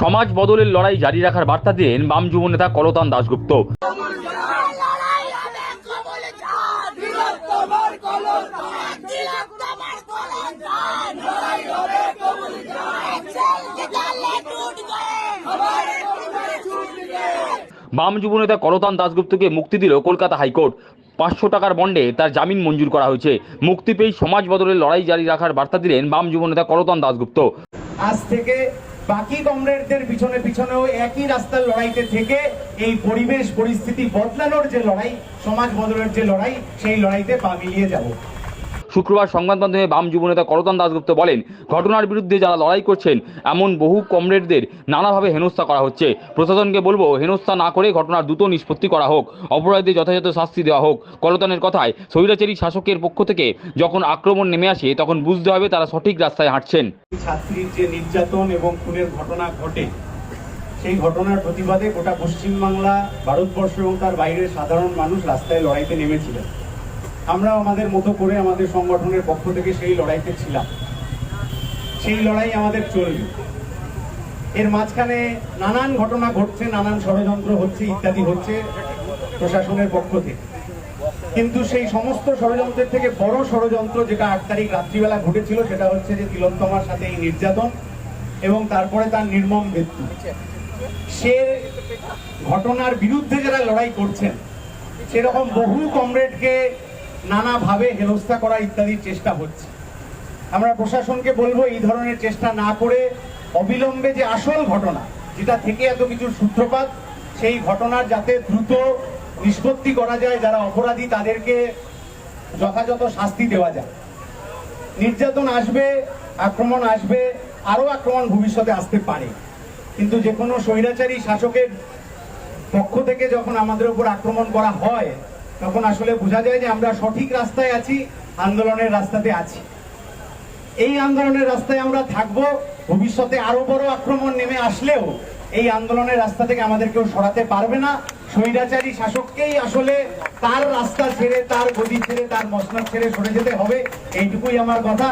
সমাজ বদলের লড়াই জারি রাখার বার্তা দেন বাম যুব নেতা কলতান দাশগুপ্ত। বাম যুবনেতা কলতান দাশগুপ্তকে মুক্তি দিল কলকাতা হাইকোর্ট। পাঁচশো টাকার বন্ডে তার জামিন মঞ্জুর করা হয়েছে। মুক্তি পেয়ে সমাজ বদলের লড়াই জারি রাখার বার্তা দিলেন বাম যুবনেতা কলতান দাশগুপ্ত। আজ থেকে বাকি কমরেডদের পিছনে পিছনেও একই রাস্তার লড়াইতে থেকে এই পরিবেশ পরিস্থিতি বদলানোর যে লড়াই, সমাজ বদলের যে লড়াই, সেই লড়াইতে পা মিলিয়ে যাব। শুক্রবার সংবাদ মাধ্যমে বাম যুবনেতা করতন দাসগুপ্ত বলেন, ঘটনার বিরুদ্ধে যারা লড়াই করছেন, এমন বহু কমরেডদের নানাভাবে হেনস্থা করা হচ্ছে। প্রশাসনকে বলব, হেনস্থা না করে ঘটনার দ্রুত নিষ্পত্তি করা হোক, অপরাধীদের যথাযথ শাস্তি দেওয়া হোক। করতনের কথায়, স্বৈরাচারী শাসকের পক্ষ থেকে যখন আক্রমণ নেমে আসে, তখন বুঝতে হবে তারা সঠিক রাস্তায় হাঁটছেন। ছাত্রীর যে নির্যাতন এবং খুনের ঘটনা ঘটে, সেই ঘটনার প্রতিবাদে গোটা পশ্চিমবাংলা, ভারতবর্ষ এবং তার বাইরের সাধারণ মানুষ রাস্তায় লড়াইতে নেমেছিলেন। আমরা আমাদের মতো করে আমাদের সংগঠনের পক্ষ থেকে সেই লড়াইতে ছিলাম। সেই লড়াই আমাদের চলবে। এর মাঝখানে নানান ঘটনা ঘটছে, নানান ষড়যন্ত্র হচ্ছে, ইত্যাদি হচ্ছে প্রশাসনের পক্ষ থেকে। কিন্তু সেই সমস্ত ষড়যন্ত্রের থেকে বড় ষড়যন্ত্র যেটা আট তারিখ রাত্রিবেলা ঘটেছিল, সেটা হচ্ছে যে তিলোত্তমার সাথে এই নির্যাতন এবং তারপরে তার নির্মম মৃত্যু। সে ঘটনার বিরুদ্ধে যারা লড়াই করছেন, সেরকম বহু কমরেডকে নানাভাবে হেনস্থা করা ইত্যাদির চেষ্টা হচ্ছে। আমরা প্রশাসনকে বলব এই ধরনের চেষ্টা না করে অবিলম্বে যে আসল ঘটনা, যেটা থেকে এত কিছুর সূত্রপাত, সেই ঘটনার যাতে দ্রুত নিষ্পত্তি করা যায়, যারা অপরাধী তাদেরকে যথাযথ শাস্তি দেওয়া যায়। নির্যাতন আসবে, আক্রমণ আসবে, আরও আক্রমণ ভবিষ্যতে আসতে পারে। কিন্তু যে কোনো স্বৈরাচারী শাসকের পক্ষ থেকে যখন আমাদের উপর আক্রমণ করা হয়, তখন আসলে বোঝা যায় যে আমরা সঠিক রাস্তায় আছি, আন্দোলনের রাস্তাতে আছি। এই আন্দোলনের রাস্তায় আমরা থাকব, ভবিষ্যতে আরও বড় আক্রমণ নেমে আসলেও এই আন্দোলনের রাস্তা থেকে আমাদের কেউ সরাতে পারবে না। স্বৈরাচারী শাসককেই আসলে তার রাস্তা ছেড়ে, তার গদি ছেড়ে, তার মশলা ছেড়ে সরে যেতে হবে। এইটুকুই আমার কথা।